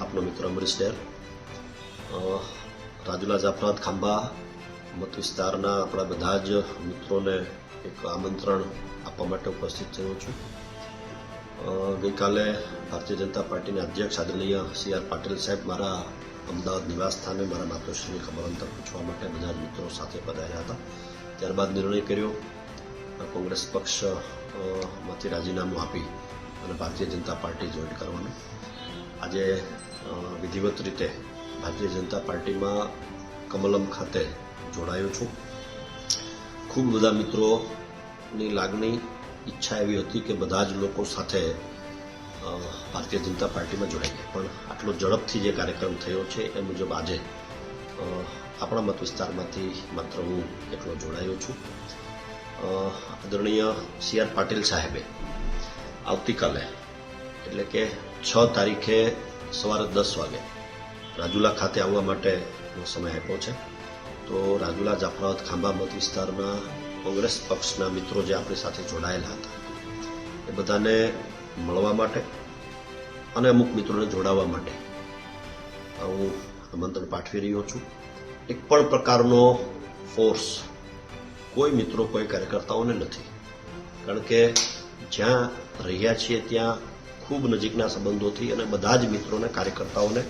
આપનો મિત્ર અમરીશ ડેર. રાજુલા જાફરાત ખાંભા, મત વિસ્તારના આપણા બધા જ મિત્રોને એક આમંત્રણ આપવા માટે ઉપસ્થિત થયો છું. ગઈકાલે ભારતીય જનતા પાર્ટીના અધ્યક્ષ આદરણીય સી આર પાટીલ સાહેબ મારા અમદાવાદ નિવાસ સ્થાને મારા માતૃશ્રીની ખબર અંતર પૂછવા માટે બધા જ મિત્રો સાથે પધાર્યા હતા. ત્યારબાદ નિર્ણય કર્યો. કોંગ્રેસ પક્ષમાંથી રાજીનામું આપી અને ભારતીય જનતા પાર્ટી જોઈન કરવાની. આજે વિધિવત રીતે ભારતીય જનતા પાર્ટીમાં કમલમ ખાતે જોડાયો છું. ખૂબ બધા મિત્રોની લાગણી, ઈચ્છા એવી હતી કે બધા જ લોકો સાથે ભારતીય જનતા પાર્ટીમાં જોડાઈએ પણ આટલો ઝડપથી જે કાર્યક્રમ થયો છે એ મુજબ આજે આપણા મત વિસ્તારમાંથી માત્ર હું એકલો જોડાયો છું. આદરણીય સી આર પાટીલ સાહેબે આવતીકાલે, એટલે કે છ તારીખે સવારે દસ વાગે રાજુલા ખાતે આવવા માટેનો સમય આપ્યો છે. તો રાજુલા જાફરાબાદ ખાંભા મત વિસ્તારના કોંગ્રેસ પક્ષના મિત્રો જે આપણી સાથે જોડાયેલા હતા, એ બધાને મળવા માટે અને અમુક મિત્રોને જોડાવા માટે હું આમંત્રણ પાઠવી રહ્યો છું. એક પણ પ્રકારનો ફોર્સ કોઈ મિત્રો, કોઈ કાર્યકર્તાઓને નથી. કારણ કે જ્યાં રહ્યા છીએ ત્યાં ખૂબ નજીકના સંબંધોથી અને બધા જ મિત્રોને, કાર્યકર્તાઓને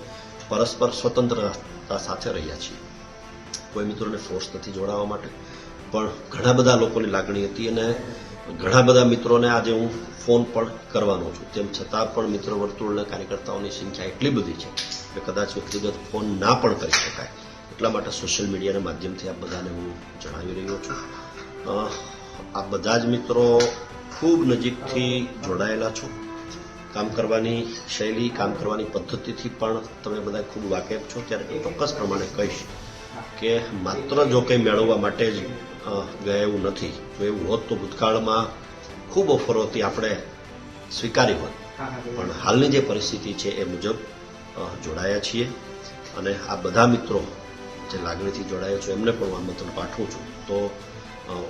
પરસ્પર સ્વતંત્રતા સાથે રહ્યા છીએ. કોઈ મિત્રોને ફોર્સ નથી જોડાવા માટે, પણ ઘણા બધા લોકોની લાગણી હતી અને ઘણા બધા મિત્રોને આજે હું ફોન પણ કરવાનો છું. તેમ છતાં પણ મિત્ર વર્તુળના કાર્યકર્તાઓની સંખ્યા એટલી બધી છે કે કદાચ વ્યક્તિગત ફોન ના પણ કરી શકાય. એટલા માટે સોશિયલ મીડિયાના માધ્યમથી આ બધાને હું જણાવી રહ્યો છું. આ બધા જ મિત્રો ખૂબ નજીકથી જોડાયેલા છો. કામ કરવાની શૈલી, કામ કરવાની પદ્ધતિથી પણ તમે બધા ખૂબ વાકેફ છો. ત્યારે હું ચોક્કસ પ્રમાણે કહીશ કે માત્ર જો કંઈ મેળવવા માટે જ ગયા એવું નથી. જો એવું હોત તો ભૂતકાળમાં ખૂબ ઓફરો હતી આપણે સ્વીકારી હોત. પણ હાલની જે પરિસ્થિતિ છે એ મુજબ જોડાયા છીએ. અને આ બધા મિત્રો જે લાગણીથી જોડાયા છો, એમને પણ હું આમંત્રણ પાઠવું છું. તો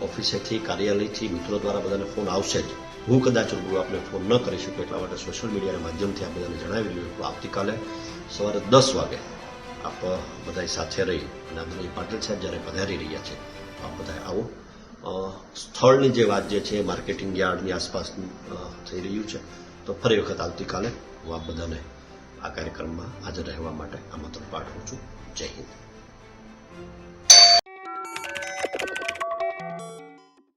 ઓફિસેથી કાર્યાલયથી, મિત્રો દ્વારા બધાને ફોન આવશે જ. હું કદાચ રૂબરૂ આપને ફોન ન કરી શકું એટલા માટે સોશિયલ મીડિયાના માધ્યમથી આ બધાને જણાવી રહ્યું કે આવતીકાલે સવારે દસ વાગે આપ બધા સાથે રહી અને આદરણીય પાટીલ સાહેબ જ્યારે પધારી રહ્યા છે, આપ બધા આવો. સ્થળની જે વાત જે છે માર્કેટિંગ યાર્ડની આસપાસ થઈ રહ્યું છે, તો ફરી વખત આવતીકાલે હું આપ બધાને આ કાર્યક્રમમાં હાજર રહેવા માટે આમંત્રણ પાઠવું છું. જય હિન્દ.